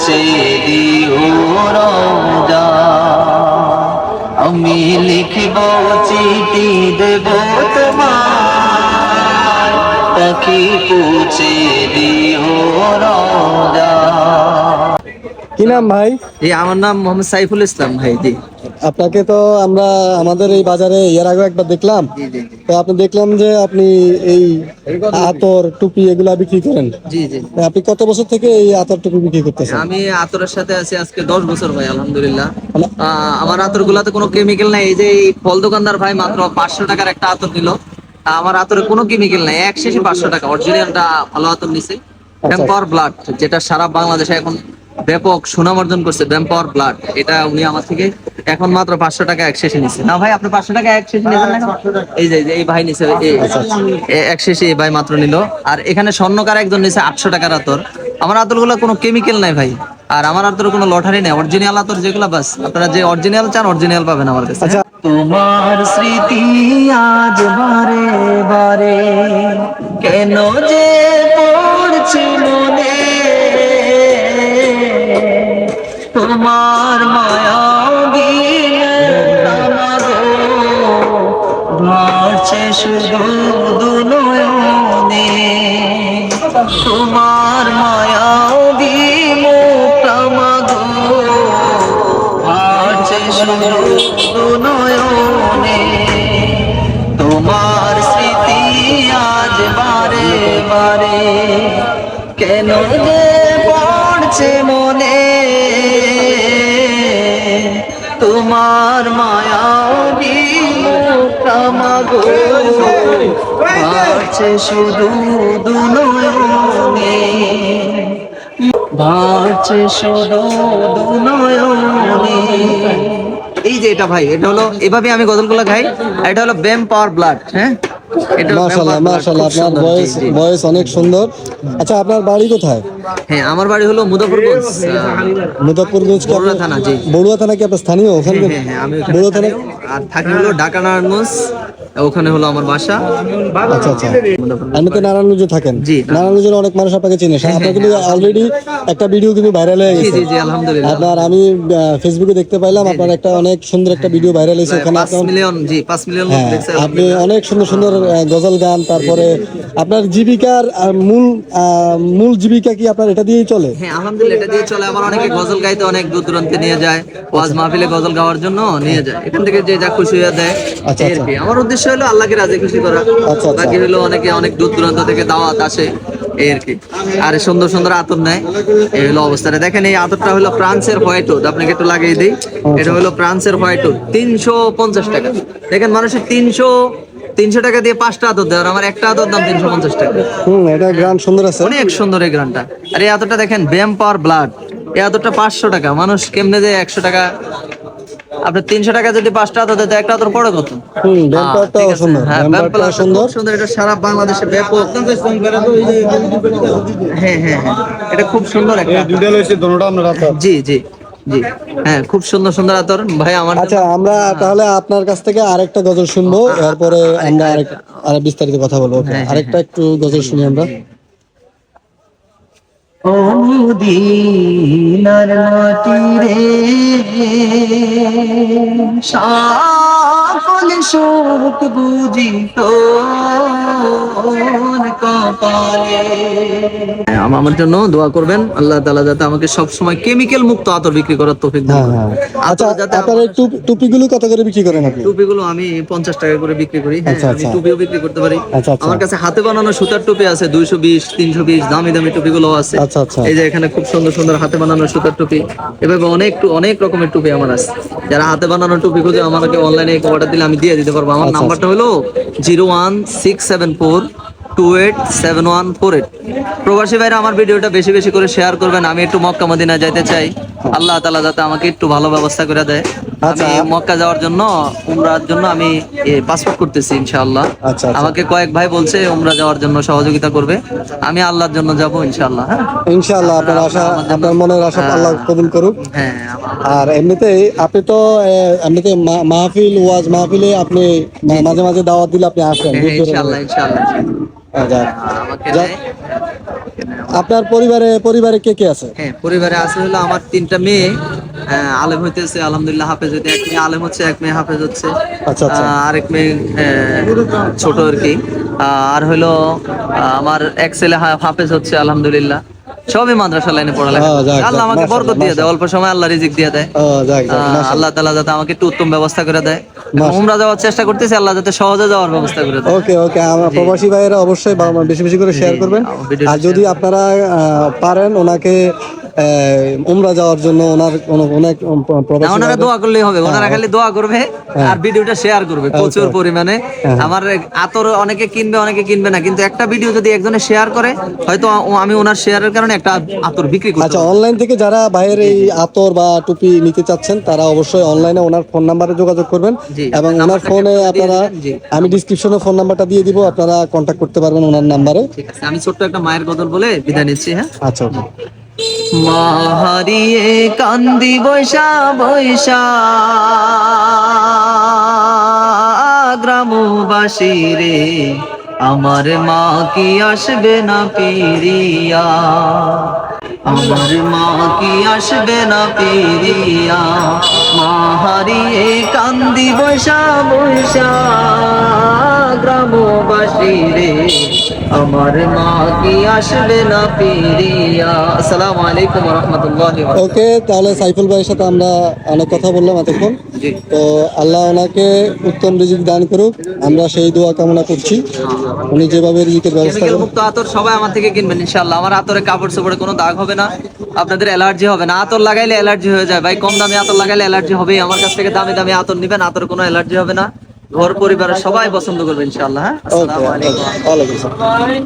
পৌঁছে দিও রওজা। আমি লিখব চিঠি দেব তোমার। তাকে পৌঁছে দিও রোজা কি নাম ভাই? আমার নাম মোহাম্মদ সাইফুল ইসলাম ভাই জি। আপনাকে তো আমরা আমাদের এই বাজারে এর আগে একবার দেখলাম। তো আপনি দেখলাম যে আপনি এই আতর টুপি এগুলা বিক্রি করেন। জি জি। আপনি কত বছর থেকে এই আতর টুপি বিক্রি করতেছেন? আমি আতরের সাথে আছি আজকে দশ বছর ভাই আলহামদুলিল্লাহ। আমার আতর গুলাতে কোনো কেমিক্যাল নাই এই যে এই ফল দোকানদার ভাই মাত্র পাঁচশো টাকার একটা আতর দিল। আমার আতরে কোনো কেমিক্যাল নাই এক শেষে পাঁচশো টাকা অরিজিনালটা ভালো আতর নিছে। ব্যাম্পাওয়ার ব্লাড যেটা সারা বাংলাদেশে এখন ব্যাপক সুনাম অর্জন করছে ব্যাম্পাওয়ার ব্লাড এটা উনি আমার থেকে এখন মাত্র পাঁচশো টাকা এক শেষে নিছে। না ভাই আপনি পাঁচশো টাকা এক শেষে নিয়েছেন এই যে এই ভাই নিছে এই- এই এক শেষে এই ভাই মাত্র নিল। আর এখানে স্বর্ণকার একজন নিছে আটশো টাকার আতর। আমার আতরগুলো কোনো কেমিক্যাল নাই ভাই। আর আমার আতর কোনো লটারি নেই। অরিজিনাল আতর যেগুলো বাস আপনারা যে অরিজিনাল চান অরিজিনাল পাবেন আমার কাছে। আচ্ছা। তোমার স্মৃতি আজ বারে বারে কেন যে পড়ছে মনে তোমার মায়া ভাসছে শুধু দুনয়নে তোমার মায়া ভাসছে শুধু দুনয়নে তোমার স্মৃতি আজ বারে বারে। কেন যে পড়ছে মনে? তোমার মায়াবি শুধু দুনয়নে ভাসছে শুধু দুনয়নে এই যে এটা ভাই, এটা হলো, এভাবে আমি গজলগুলো খাই এটা হলো ব্যাম পাওয়ার ব্লাড হ্যাঁ? মাশাল্লাহ খুব আপনার বয়স জি। বয়স অনেক সুন্দর। আচ্ছা আপনার বাড়ি কোথায়? হ্যাঁ আমার বাড়ি হলো মুদাপুরগঞ্জ মুদাপুরগঞ্জ বড়ুয়া থানা, জি। বড়ুয়া থানা কি আপনার স্থানীয়? ওখানে হ্যাঁ হ্যাঁ আমি বড়ুয়া থানা আর থাকি হলো ঢাকা নারায়ণগঞ্জ। ওখানে হলো আমার বাসা। আচ্ছা আচ্ছা। আপনি তো নারায়ণগঞ্জে থাকেন। জি, নারায়ণগঞ্জের অনেক মানুষ আপনাকে চিনে। আপনার কিন্তু অলরেডি একটা ভিডিও কিন্তু ভাইরাল হয়ে গেছে। জি জি আলহামদুলিল্লাহ। আপনার আমি ফেসবুকে দেখতে পাইলাম আপনার একটা অনেক সুন্দর একটা ভিডিও ভাইরাল হয়েছে ওখানে আপনার মিলিয়ন জি পাঁচ মিলিয়ন লোক হ্যাঁ দেখছে আপনি অনেক সুন্দর সুন্দর গজল গান তারপরে আপনার জীবিকার মূল মূল জীবিকা কি আপনার এটা দিয়েই চলে? হ্যাঁ আলহামদুলিল্লাহ এটা দিয়ে চলে। আমার অনেকে গজল গাইতে অনেক দূর দূরান্তে নিয়ে যায় ওয়াজ মাহফিলে গজল গাওয়ার জন্য নিয়ে যায়। এখান থেকে যে যা খুশি হয়ে দেয় আচ্ছা, কি। আমার উদ্দেশ্য হলো আল্লাহকে রাজি খুশি করা। আচ্ছা, আচ্ছা। বাকি হলো অনেকে অনেক দূর দূরান্ত থেকে দাওয়াত আসে এই আর কি। আর সুন্দর সুন্দর আতর নেয় এই হলো অবস্থাটা। দেখেন এই আতরটা হলো ফ্রান্সের হোয়াইট উড আপনাকে একটু লাগিয়ে দিই। এটা হলো ফ্রান্সের হোয়াইট উড তিনশো পঞ্চাশ টাকা। দেখেন মানুষের তিনশো তিনশো টাকা দিয়ে পাঁচটা আতর দেওয়ার আমার একটা আতর দাম তিনশো পঞ্চাশ টাকা। হুম এটা গান সুন্দর আছে। অনেক সুন্দর এই গ্রানটা। আর এই আতরটা দেখেন ব্যাম পাওয়ার ব্লাড এই আতরটা পাঁচশো টাকা। মানুষ কেমনে যে একশো টাকা আপনার তিনশো টাকা যদি পাঁচটা আতর দেয় তো একটা আতর পরে কত। সুন্দর। হ্যাঁ, ব্যাম্পারটা সুন্দর। এটা সারা বাংলাদেশে ব্যাপক হ্যাঁ হ্যাঁ হ্যাঁ। এটা খুব সুন্দর একটা জি জি জি। হ্যাঁ খুব সুন্দর সুন্দর আতর ভাই আমার আচ্ছা আমরা তাহলে আপনার কাছ থেকে আরেকটা গজল শুনব এরপরে আমরা আরেক আর বিস্তারিত কথা বলব। আরেকটা একটু গজল শুনি আমরা। ও মদিনার মাটি রে সকল সুখ বুঝি কপালে। আমার জন্য দোয়া করবেন। আল্লাহ তাআলা যাতে আমাকে সব সময় কেমিক্যাল মুক্ত আতর বিক্রি করার তৌফিক দান হ্যাঁ করেন। হ্যাঁ। আচ্ছা আপনার টুপিগুলো কত করে বিক্রি করেন আপনি? টুপিগুলো আমি পঞ্চাশ টাকা করে বিক্রি করি। হ্যাঁ আচ্ছা, আমি আচ্ছা। টুপিও বিক্রি করতে পারি। আমার কাছে হাতে বানানো সুতার টুপি আছে দুইশো বিশ তিনশো বিশ দামি দামি টুপিগুলো আছে। এই যে এখানে খুব সুন্দর সুন্দর হাতে বানানো সুতার টুপি। এভাবে অনেক অনেক রকমের টুপি আমার আছে। যারা হাতে বানানো টুপি খুঁজে আমাকে অনলাইনে অর্ডার দিলে আমি দিয়ে দিতে পারব। আমার আচ্ছা, নাম্বারটা হলো zero one six seven four two eight seven one four eight. প্রবাসী ভাইরা আমার ভিডিওটা বেশি বেশি করে শেয়ার করবেন। আমি একটু মক্কা মদিনা যাইতে চাই। আল্লাহ তালা যাতে আমাকে একটু ভালো ব্যবস্থা করে দেয়। আচ্ছা। আমি মক্কা যাওয়ার জন্য উমরার জন্য আমি পাসপোর্ট করতেছি ইনশাআল্লাহ। আচ্ছা, আচ্ছা। আমাকে কয়েক ভাই বলছে উমরা যাওয়ার জন্য সহযোগিতা করবে। আমি আল্লাহর জন্য যাব ইনশাআল্লাহ হ্যাঁ। ইনশাআল্লাহ আপনার আশা আপনার মনের আশা আল্লাহ কবুল করুক। হ্যাঁ আর এমনিতেই আপনি তো এমনিতে মাহফিল ওয়াজ মাহফিলে আপনি মাঝে মাঝে দাওয়াত দিলে আপনি আসেন হ্যাঁ, ইনশাআল্লাহ ইনশাআল্লাহ। আহ, যাক। আমাকে যাক। নেয়। আপনার পরিবারে পরিবারে কে কে আছে? হ্যাঁ পরিবারে আছে হলো আমার তিনটা মেয়ে। আলেম হইতেছে আলহামদুলিল্লাহ হাফেজ হইতে এক মেয়ে আলেম হচ্ছে এক মেয়ে হাফেজ হচ্ছে। আচ্ছা, আচ্ছা। আরেক মেয়ে ছোট আর কি। আর হলো আমার এক ছেলে হাফেজ হচ্ছে আলহামদুলিল্লাহ। সবই মাদ্রাসা লাইনে পড়ালেখা হ্যাঁ। আল্লাহ আমাকে বরকত দিয়ে দেয় অল্প সময় আল্লাহ রিজিক দিয়ে দেয় মাশাআল্লাহ। আল্লাহ তালা যাতে আমাকে একটু উত্তম ব্যবস্থা করে দেয়। উমরা যাওয়ার চেষ্টা করতেছি আল্লাহ যাতে সহজে যাওয়ার ব্যবস্থা করে দেয় ওকে ওকে আমার প্রবাসী ভাইয়েরা অবশ্যই বেশি বেশি করে শেয়ার করবেন আর যদি আপনারা পারেন ওনাকে উমরা যাওয়ার জন্য ওনার অনেক ওনারা দোয়া করলেই হবে। ওনারা খালি দোয়া করবে আর ভিডিওটা শেয়ার করবে প্রচুর পরিমাণে। আমার আতর অনেকে কিনবে অনেকে কিনবে না। কিন্তু একটা ভিডিও যদি একজনে শেয়ার করে হয়তো আমি ওনার শেয়ারের কারণে একটা আতর বিক্রি করতে আচ্ছা অনলাইন থেকে যারা বাইরের এই আতর বা টুপি নিতে চাচ্ছেন তারা অবশ্যই অনলাইনে ওনার ফোন নাম্বারে যোগাযোগ করবেন এবং ওনার ফোনে আপনারা। আমি ডিসক্রিপশনে ফোন নাম্বারটা দিয়ে দিব আপনারা কন্ট্যাক্ট করতে পারবেন ওনার নাম্বারে ঠিক আছে আমি ছোট্ট একটা মায়ের গজল বলে বিদায় নিচ্ছি হ্যাঁ? আচ্ছা মা হারিয়ে কান্দি বৈশা বৈশা। গ্রামবাসী রে আমার মা কি আসবে না পিরিয়া? আমার মা কি আসবে না পেরিয়া মা হারিয়ে কান্দি বৈশা বৈশা, গ্রামবাসী রে। আমার মা কি আসবে না পেরিয়া আসসালামু আলাইকুম রহমতুল্লাহ ওকে, তাহলে সাইফুল ভাইয়ের সাথে আমরা অনেক কথা বললাম এতক্ষণ। তো আল্লাহ ওনাকে উত্তম রিজিক দান করুক। আমরা সেই দোয়া কামনা করছি। উনি যেভাবে রিজিকের ব্যবস্থা মুক্ত আতর সবাই আমার থেকে কিনবেন ইনশাআল্লাহ। আমার আতরে কাপড় চোপড়ে কোনো দাগ হবে না। আপনাদের অ্যালার্জি হবে না। আতর লাগাইলে অ্যালার্জি হয়ে যায়। ভাই কম দামে আতর লাগাইলে অ্যালার্জি হবেই। আমার কাছ থেকে দামি দামি আতর নিবেন আতর কোনো অ্যালার্জি হবে না। ঘর পরিবারের সবাই পছন্দ করবে ইনশাআল্লাহ হ্যাঁ? আসসালামু আলাইকুম।